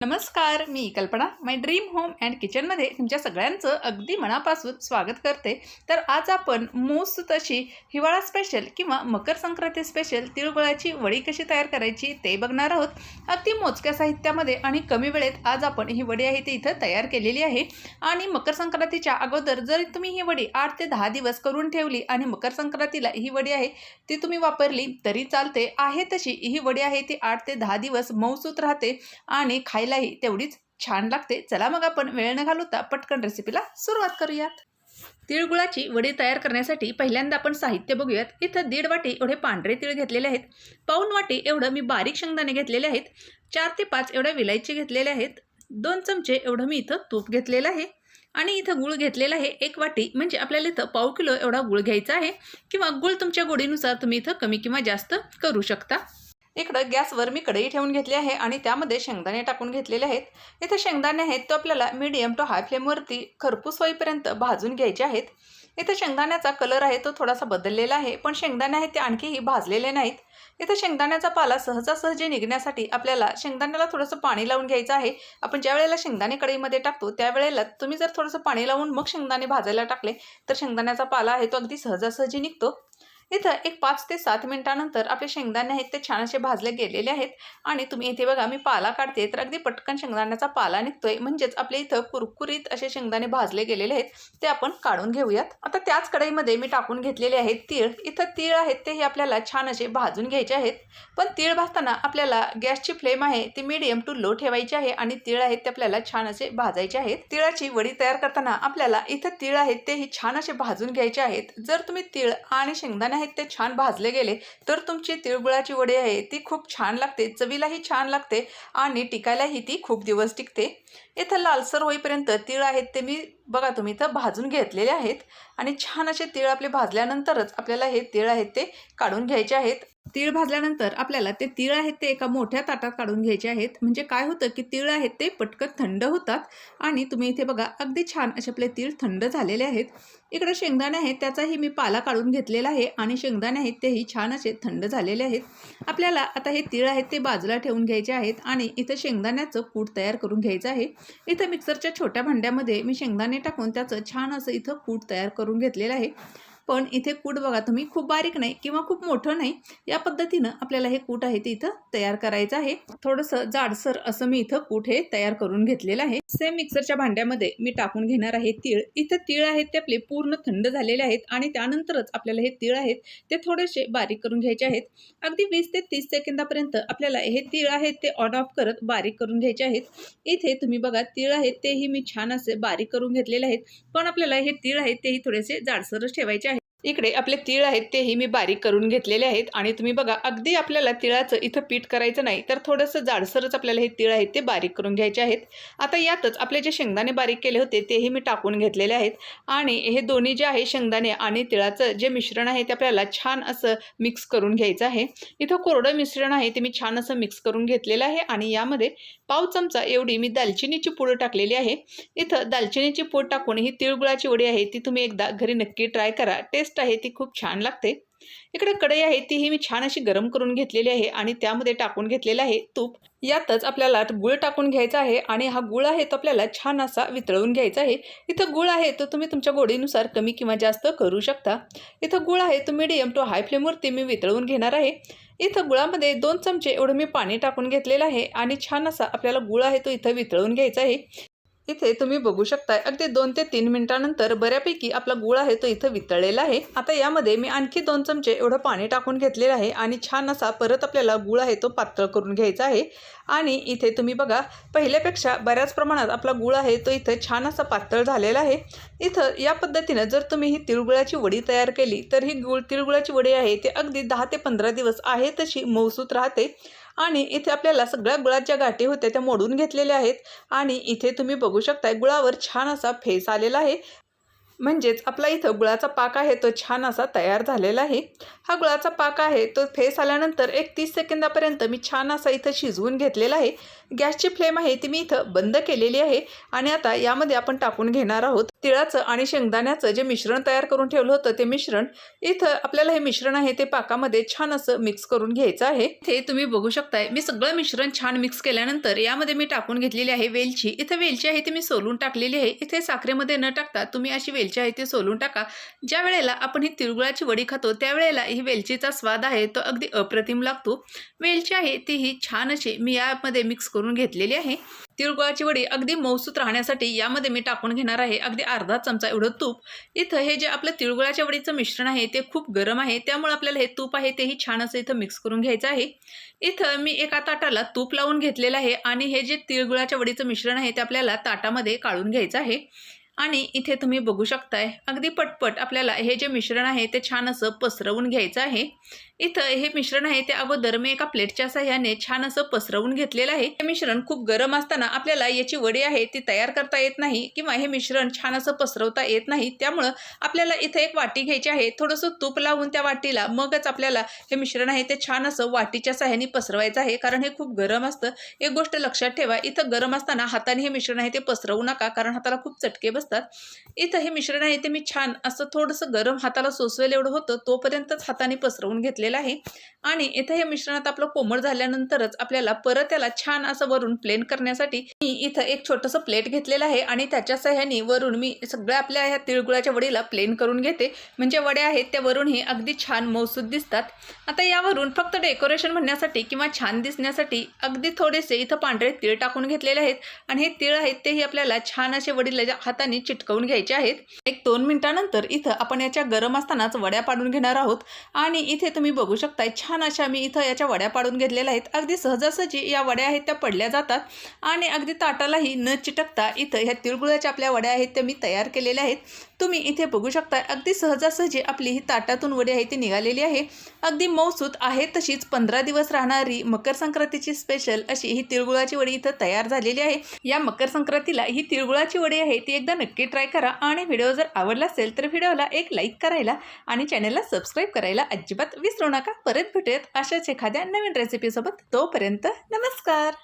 नमस्कार मी कल्पना माय dream home and किचनमध्ये तुमच्या सगळ्यांचं अगदी मनापासून स्वागत करते. तर आज आपण मस्त तशी हिवाळा स्पेशल किंवा मकर संक्रांती स्पेशल तिळगुळाची वडी कशी तयार करायची ते बघणार आहोत. अगदी मोजक्या साहित्यामध्ये आणि कमी वेळेत आज आपण ही वडी आहे ती इथं तयार केलेली आहे. आणि मकर संक्रांतीच्या अगोदर जर तुम्ही ही वडी आठ ते दहा दिवस करून ठेवली आणि मकर संक्रांतीला ही वडी आहे ती तुम्ही वापरली तरी चालते. आहे तशी ही वडी आहे ती आठ ते दहा दिवस मऊसूत राहते आणि खायला खायलाही तेवढीच छान लागते. चला मग आपण वेळ न घालवता पटकन रेसिपीला सुरुवात करूयात. तिळगुळाची वडी तयार करण्यासाठी पहिल्यांदा आपण साहित्य बघूयात. इथं दीड वाटी एवढे पांढरे तीळ घेतलेले आहेत. पाऊन वाटी एवढं मी बारीक शेंगदाणे घेतलेले आहेत. चार ते पाच एवढ्या विलायची घेतलेल्या आहेत. दोन चमचे एवढं मी इथं तूप घेतलेलं आहे. आणि इथं गुळ घेतलेला आहे. एक वाटी म्हणजे आपल्याला इथं पाव किलो एवढा गुळ घ्यायचा आहे. किंवा गुळ तुमच्या गोडीनुसार तुम्ही इथं कमी किंवा जास्त करू शकता. इकडं गॅसवर मी कढई ठेवून घेतली आहे आणि त्यामध्ये शेंगदाणे टाकून घेतलेले आहेत. इथं शेंगदाणे आहेत तो आपल्याला मीडियम टू हाय फ्लेमवरती खरपूस होईपर्यंत भाजून घ्यायचे आहेत. इथं शेंगदाण्याचा कलर आहे तो थोडासा बदललेला आहे पण शेंगदाणे आहेत ते आणखीही भाजलेले नाहीत. इथं शेंगदाण्याचा पाला सहजासहजी निघण्यासाठी आपल्याला शेंगदाण्याला थोडंसं पाणी लावून घ्यायचं आहे. आपण ज्या वेळेला शेंगदाणे कढईमध्ये टाकतो त्यावेळेला तुम्ही जर थोडंसं पाणी लावून मग शेंगदाणे भाजायला टाकले तर शेंगदाण्याचा पाला आहे तो अगदी सहजासहजी निघतो. इथं एक पाच ते सात मिनिटानंतर आपले शेंगदाणे आहेत ते छान असे भाजले गेलेले आहेत. आणि तुम्ही इथे बघा मी पाला काढते तर अगदी पटकन शेंगदाण्याचा पाला निघतोय. म्हणजेच आपल्या इथं कुरकुरीत असे शेंगदाणे भाजले गेलेले आहेत ते आपण काढून घेऊयात. आता त्याच कढईमध्ये मी टाकून घेतलेले आहेत तीळ. इथं तीळ आहेत तेही आपल्याला छान असे भाजून घ्यायचे आहेत. पण तीळ भाजताना आपल्याला गॅसची फ्लेम आहे ती मीडियम टू लो ठेवायची आहे आणि तीळ आहेत ते आपल्याला छान असे भाजायचे आहेत. तिळाची वडी तयार करताना आपल्याला इथं तीळ आहेत तेही छान असे भाजून घ्यायचे आहेत. जर तुम्ही तीळ आणि शेंगदाणे आहेत ते छान भाजले गेले तर तुमची तिळगुळाची वडी आहे ती खूप छान लागते चवीलाही छान लागते आणि टिकायलाही ती खूप दिवस टिकते. इथं लालसर होईपर्यंत तीळ आहेत ते मी बघा तुम्ही इथं भाजून घेतलेले आहेत आणि छान असे तीळ आपले भाजल्यानंतरच आपल्याला हे तीळ आहेत ते काढून घ्यायचे आहेत. तीळ भाजल्यानंतर आपल्याला ते तीळ आहेत ते एका मोठ्या ताटात काढून घ्यायचे आहेत. म्हणजे काय होतं की तीळ आहेत ते पटकन थंड होतात आणि तुम्ही इथे बघा अगदी छान असे आपले तीळ थंड झालेले आहेत. इकडे शेंगदाणे आहेत त्याचाही मी पाला काढून घेतलेला आहे आणि शेंगदाणे आहेत तेही छान असे थंड झालेले आहेत. आपल्याला आता हे तीळ आहेत ते बाजूला ठेवून घ्यायचे आहेत आणि इथं शेंगदाण्याचं कूट तयार करून घ्यायचं आहे. इथं मिक्सरच्या छोट्या भांड्यामध्ये मी शेंगदाणे टाकून त्याचं छान असं इथं कूट तयार करून घेतलेलं आहे. पण इथे कूट बघा तुम्ही खूप बारीक नाही किंवा खूप मोठं नाही या पद्धतीनं आपल्याला हे कूट आहे ते इथं तयार करायचं आहे. थोडंसं जाडसर असं मी इथं कूट हे तयार करून घेतलेलं आहे. सेम मिक्सरच्या भांड्यामध्ये मी टाकून घेणार आहे तीळ. इथं तीळ आहेत ते आपले पूर्ण थंड झालेले आहेत आणि त्यानंतरच आपल्याला हे तीळ आहेत ते थोडेसे बारीक करून घ्यायचे आहेत. अगदी वीस ते तीस सेकंदापर्यंत आपल्याला हे तीळ आहेत ते ऑन ऑफ करत बारीक करून घ्यायचे आहेत. इथे तुम्ही बघा तीळ आहेत तेही मी छान असे बारीक करून घेतलेले आहेत. पण आपल्याला हे तीळ आहेत तेही थोडेसे जाडसरच ठेवायचे आहेत. इकडे आपले तीळ आहेत तेही मी बारीक करून घेतलेले आहेत. आणि तुम्ही बघा अगदी आपल्याला तिळाचं इथं पीठ करायचं नाही तर थोडंसं जाडसरच आपल्याला हे तीळ आहेत ते बारीक करून घ्यायचे आहेत. आता यातच आपले जे शेंगदाणे बारीक केले होते तेही मी टाकून घेतलेले आहेत. आणि हे दोन्ही जे आहे शेंगदाणे आणि तिळाचं जे मिश्रण आहे ते आपल्याला छान असं मिक्स करून घ्यायचं आहे. इथं कोरडं मिश्रण आहे ते मी छान असं मिक्स करून घेतलेलं आहे. आणि यामध्ये पाव चमचा एवढी मी दालचिनीची पूड टाकलेली आहे. इथं दालचिनीची पूड टाकून ही तिळगुळाची वडी आहे ती तुम्ही एकदा घरी नक्की ट्राय करा. टेस्ट आहे ती खूप छान लागते. इकडे कढई आहे तीही मी छान अशी गरम करून घेतलेली आहे आणि त्यामध्ये टाकून घेतलेलं आहे तूप. यातच आपल्याला गुळ टाकून घ्यायचा आहे आणि हा गुळ आहे तो आपल्याला छान असा वितळवून घ्यायचा आहे. इथं गुळ आहे तो तुम्ही तुमच्या गोडीनुसार कमी किंवा जास्त करू शकता. इथं गुळ आहे तो मिडियम टू हाय फ्लेमवरती मी वितळवून घेणार आहे. इथं गुळामध्ये दोन चमचे एवढं मी पाणी टाकून घेतलेलं आहे आणि छान असा आपल्याला गुळ आहे तो इथं वितळवून घ्यायचा आहे. इथे तुम्ही बघू शकताय. अगदी दोन ते तीन मिनिटानंतर बऱ्यापैकी आपला गुळ आहे तो इथं वितळलेला आहे. आता यामध्ये मी आणखी दोन चमचे एवढं पाणी टाकून घेतलेलं आहे आणि छान असा परत आपल्याला गुळ आहे तो पातळ करून घ्यायचा आहे. आणि इथे तुम्ही बघा पहिल्यापेक्षा बऱ्याच प्रमाणात आपला गुळ आहे तो इथं छान असा पातळ झालेला आहे. इथं या पद्धतीनं जर तुम्ही ही तिळगुळाची वडी तयार केली तर ही गुळ तिळगुळाची वडी आहे ते अगदी दहा ते पंधरा दिवस आहे तशी मौसूत राहते. आणि इथे आपल्याला सगळ्या गुळात ज्या गाठी होत्या त्या मोडून घेतलेल्या आहेत. आणि इथे तुम्ही बघू शकताय गुळावर छान असा फेस आलेला आहे. म्हणजेच आपला इथं गुळाचा पाक आहे तो छान असा तयार झालेला आहे. हा गुळाचा पाक आहे तो फेस आल्यानंतर एक तीस सेकंदापर्यंत मी छान असा इथं शिजवून घेतलेला आहे. गॅसची फ्लेम आहे ती मी इथं बंद केलेली आहे. आणि आता यामध्ये आपण टाकून घेणार आहोत तिळाचं आणि शेंगदाण्याचं जे मिश्रण तयार करून ठेवलं होतं ते मिश्रण इथं आपल्याला हे मिश्रण आहे ते पाकामध्ये छान असं मिक्स करून घ्यायचं आहे. ते तुम्ही बघू शकताय. मी सगळं मिश्रण छान मिक्स केल्यानंतर यामध्ये मी टाकून घेतलेली आहे वेलची. इथं वेलची आहे ती मी सोलून टाकलेली आहे. इथे साखरेमध्ये न टाकता तुम्ही अशी वेलची आहे ती सोलून टाका. ज्या वेळेला आपण ही तिळगुळाची वडी खातो त्यावेळेला ही वेलचीचा स्वाद आहे तो अगदी अप्रतिम लागतो. वेलची आहे ती ही छान अशी मी यामध्ये मिक्स करून घेतलेली आहे. तिळगुळाची वडी अगदी मौसूत राहण्यासाठी यामध्ये मी टाकून घेणार आहे. अगदी अर्धा चमचा एवढं तूप. इथं हे जे आपलं तिळगुळाच्या वडीचं मिश्रण आहे ते खूप गरम आहे. त्यामुळे आपल्याला हे तूप आहे तेही छान असं इथं मिक्स करून घ्यायचं आहे. इथं मी एका ताटाला तूप लावून घेतलेलं आहे आणि हे जे तिळगुळाच्या वडीचं मिश्रण आहे ते आपल्याला ताटामध्ये काढून घ्यायचं आहे. आणि इथे तुम्ही बघू शकताय अगदी पटपट आपल्याला हे जे मिश्रण आहे ते छान असं पसरवून घ्यायचं आहे. इथं हे मिश्रण आहे ते अगोदर मी एका प्लेटच्या सहाय्याने छान असं पसरवून घेतलेलं आहे. हे मिश्रण खूप गरम असताना आपल्याला याची वडी आहे ती तयार करता येत नाही किंवा हे मिश्रण छान असं पसरवता येत नाही. त्यामुळं आपल्याला इथं एक वाटी घ्यायची आहे. थोडंसं तूप लावून त्या वाटीला मगच आपल्याला हे मिश्रण आहे ते छान असं वाटीच्या सहाय्याने पसरवायचं आहे. कारण हे खूप गरम असतं. एक गोष्ट लक्षात ठेवा इथं गरम असताना हाताने हे मिश्रण आहे ते पसरवू नका कारण हाताला खूप चटके बसतात. इथं हे मिश्रण आहे ते मी छान असं थोडंसं गरम हाताला सोसवेल एवढं होतं तोपर्यंतच हाताने पसरवून घेतलेलं आहे. आणि इथं हे मिश्रणात आपलं कोमळ झाल्यानंतरच आपल्याला परत त्याला छान असं वरून प्लेन करण्यासाठी मी इथं एक छोटंसं प्लेट घेतलेलं आहे आणि त्याच्या सह्याने वरून मी सगळ्या आपल्या ह्या तिळगुळाच्या वडीला प्लेन करून घेते. म्हणजे वड्या आहेत त्या वरूनही अगदी छान मौसूद दिसतात. आता यावरून फक्त डेकोरेशन म्हणण्यासाठी किंवा छान दिसण्यासाठी अगदी थोडेसे इथं पांढरे तीळ टाकून घेतलेले आहेत. आणि हे तीळ आहेत तेही आपल्याला छान असे वडील हाताने चिटकवून घ्यायचे आहेत. एक दोन मिनिटानंतर इथं आपण याच्या गरम असतानाच वड्या पाडून घेणार आहोत. आणि इथे तुम्ही बघू शकताय छान अशा मी इथं याच्या वड्या पाडून घेतलेल्या आहेत. अगदी सहजासहजी या वड्या आहेत त्या पडल्या जातात. आणि अगदी ताटालाही न चिटकता इथं ह्या तिळगुळाच्या आपल्या वड्या आहेत त्या मी तयार केलेल्या आहेत. तुम्ही इथे बघू शकता अगदी सहजासहजी आपली ही ताटातून वडी आहे ती निघालेली आहे. अगदी मौसूत आहे तशीच पंधरा दिवस राहणारी मकर संक्रांतीची स्पेशल अशी ही तिळगुळाची वडी इथं तयार झालेली आहे. या मकर संक्रांतीला ही तिळगुळाची वडी आहे ती एकदा नक्की ट्राय करा आणि व्हिडिओ जर आवडला असेल तर व्हिडिओला एक लाईक करायला आणि चॅनलला सबस्क्राईब करायला अजिबात विसरू नका. परत भेटूयात अशाच एखाद्या नवीन रेसिपीसोबत तोपर्यंत नमस्कार.